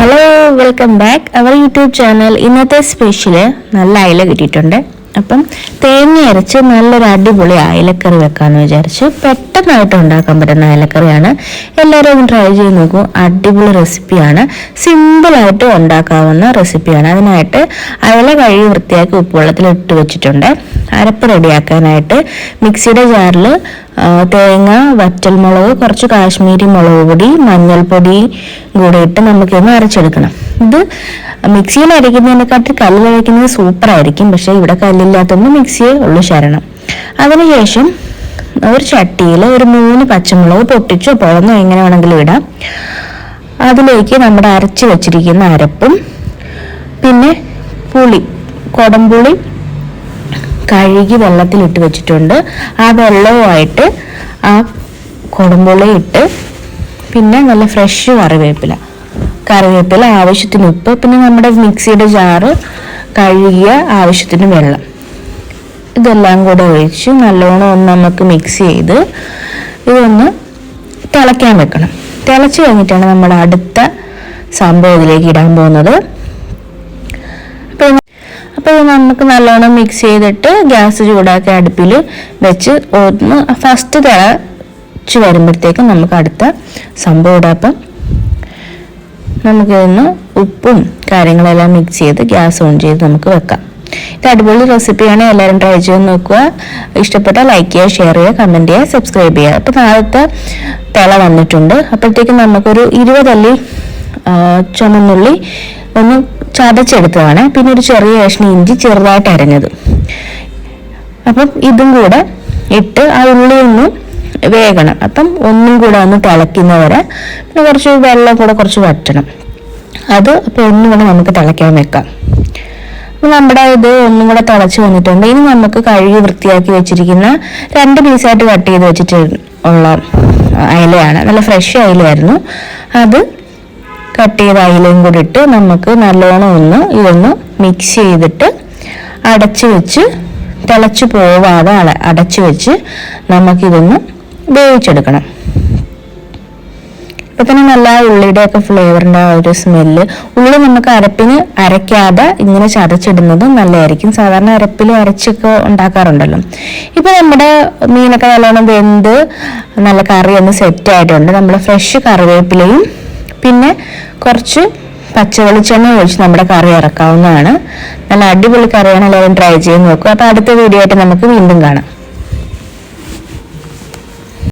Hello welcome back our YouTube channel ഇന്നത്തെ special നല്ല അയില കിട്ടിയിട്ടുണ്ട്. അപ്പം തേങ്ങ അരച്ച് നല്ലൊരു അടിപൊളി അയലക്കറി വെക്കാമെന്ന് വിചാരിച്ച് പെട്ടെന്നായിട്ട് ഉണ്ടാക്കാൻ പറ്റുന്ന അയലക്കറിയാണ്. എല്ലാവരും ഒന്ന് ട്രൈ ചെയ്ത് നോക്കൂ. അടിപൊളി റെസിപ്പിയാണ് സിമ്പിളായിട്ട് ഉണ്ടാക്കാവുന്ന റെസിപ്പിയാണ് അതിനായിട്ട് അയല കഴുകി വൃത്തിയാക്കി ഉപ്പുവെള്ളത്തിൽ ഇട്ട് വെച്ചിട്ടുണ്ട്. അരപ്പ് റെഡിയാക്കാനായിട്ട് മിക്സിയുടെ ജാറിൽ തേങ്ങ വറ്റൽമുളക് കുറച്ച് കാശ്മീരി മുളക് പൊടി മഞ്ഞൾപ്പൊടി കൂടെ ഇട്ട് നമുക്കൊന്ന് അരച്ചെടുക്കണം. ഇത് മിക്സിയിൽ അരയ്ക്കുന്നതിനെക്കാട്ടി കല്ലിൽ അരയ്ക്കുന്നത് സൂപ്പർ ആയിരിക്കും പക്ഷേ ഇവിടെ കല്ലില്ലാത്തതുകൊണ്ട് മിക്സിയേ ഉള്ളൂ ശരണം. അതിനുശേഷം ഒരു ചട്ടിയിൽ ഒരു മൂന്ന് പച്ചമുളക് പൊട്ടിച്ചോ. പുഴന്നോ എങ്ങനെ വേണമെങ്കിലും ഇടാം. അതിലേക്ക് നമ്മുടെ അരച്ച് വെച്ചിരിക്കുന്ന അരപ്പും പിന്നെ പുളി കൊടംപുളി കഴുകി വെള്ളത്തിലിട്ട് വെച്ചിട്ടുണ്ട്. ആ വെള്ളവുമായിട്ട് ആ കുടമ്പുളി ഇട്ട് പിന്നെ നല്ല ഫ്രഷ് കറിവേപ്പില. കറിവേപ്പില ആവശ്യത്തിന് ഉപ്പ് പിന്നെ നമ്മുടെ മിക്സിയുടെ ജാറ് കഴുകിയ ആവശ്യത്തിന് വെള്ളം. ഇതെല്ലാം കൂടെ ഒഴിച്ച് നല്ലോണം ഒന്ന് നമുക്ക് മിക്സ് ചെയ്ത് ഇതൊന്ന് തിളയ്ക്കാൻ വെക്കണം. തിളച്ച് കഴിഞ്ഞിട്ടാണ് നമ്മുടെ അടുത്ത സംഭവം ഇതിലേക്ക് ഇടാൻ പോകുന്നത്. അപ്പോൾ ഇത് നമുക്ക് നല്ലോണം മിക്സ് ചെയ്തിട്ട് ഗ്യാസ് ചൂടാക്കി അടുപ്പിൽ വെച്ച് ഒന്ന് ഫസ്റ്റ് തിളച്ച് വരുമ്പോഴത്തേക്കും നമുക്ക് അടുത്ത സംഭവം ഇടാം അപ്പം നമുക്കിതൊന്ന് ഉപ്പും കാര്യങ്ങളെല്ലാം മിക്സ് ചെയ്ത് ഗ്യാസ് ഓൺ ചെയ്ത് നമുക്ക് വെക്കാം. ഇത് അടിപൊളി റെസിപ്പിയാണ് എല്ലാവരും ട്രൈ ചെയ്ത് നോക്കുക. ഇഷ്ടപ്പെട്ടാൽ ലൈക്ക് ചെയ്യുക ഷെയർ ചെയ്യുക കമന്റ് ചെയ്യുക സബ്സ്ക്രൈബ് ചെയ്യുക. അപ്പോൾ നാളത്തെ തിള വന്നിട്ടുണ്ട്. അപ്പോഴത്തേക്കും നമുക്കൊരു ഇരുപതല്ലി ചുമന്നുള്ളി ഒന്ന് ചതച്ചെടുത്തതാണ്. പിന്നെ ഒരു ചെറിയ കഷ്ണം ഇഞ്ചി ചെറുതായിട്ട് അരഞ്ഞത്. അപ്പം ഇതും കൂടെ ഇട്ട് ആ ഉള്ളി ഒന്ന് വേകണം. അപ്പം ഒന്നും കൂടെ ഒന്ന് തിളയ്ക്കുന്നവരെ പിന്നെ കുറച്ച് വെള്ളം കൂടെ കുറച്ച് വറ്റണം. അത് അപ്പോൾ ഒന്നും കൂടെ നമുക്ക് തിളയ്ക്കാൻ വെക്കാം. അപ്പം നമ്മുടെ ഇത് ഒന്നും കൂടെ തിളച്ച് വന്നിട്ടുണ്ട്. ഇനി നമുക്ക് കഴുകി വൃത്തിയാക്കി വെച്ചിരിക്കുന്ന രണ്ട് പീസായിട്ട് കട്ട് ചെയ്ത് വെച്ചിട്ട് ഉള്ള അയലയാണ്. നല്ല ഫ്രഷ് അയലയായിരുന്നു. അത് കട്ട് ചെയ്ത അയിലയും കൂടി ഇട്ട് നമുക്ക് നല്ലോണം ഒന്ന് ഇതൊന്ന് മിക്സ് ചെയ്തിട്ട് അടച്ചു വെച്ച് തിളച്ച് പോവാതെ അട അടച്ചു വെച്ച് നമുക്കിതൊന്ന് വേവിച്ചെടുക്കണം. ഇപ്പൊ തന്നെ നല്ല ഉള്ളിയുടെ ഒക്കെ ഫ്ലേവറിന്റെ ആ ഒരു സ്മെല്ല് ഉള്ളി നമുക്ക് അരപ്പിന് അരയ്ക്കാതെ ഇങ്ങനെ ചതച്ചിടുന്നത് നല്ലതായിരിക്കും. സാധാരണ അരപ്പിൽ അരച്ചൊക്കെ ഉണ്ടാക്കാറുണ്ടല്ലോ. ഇപ്പൊ നമ്മുടെ മീനൊക്കെ നല്ലോണം വെന്ത് നല്ല കറി ഒന്ന് സെറ്റ് ആയിട്ടുണ്ട്. നമ്മൾ ഫ്രഷ് കറിവേപ്പിലയും പിന്നെ കുറച്ച് പച്ച വെളിച്ചെണ്ണ ഒഴിച്ച് നമ്മുടെ കറി ഇറക്കാവുന്നതാണ്. നല്ല അടിപൊളി കറിയാണ് എല്ലാവരും ട്രൈ ചെയ്ത് നോക്കുക. അപ്പോൾ അടുത്ത വീഡിയോ ആയിട്ട് നമുക്ക് വീണ്ടും കാണാം.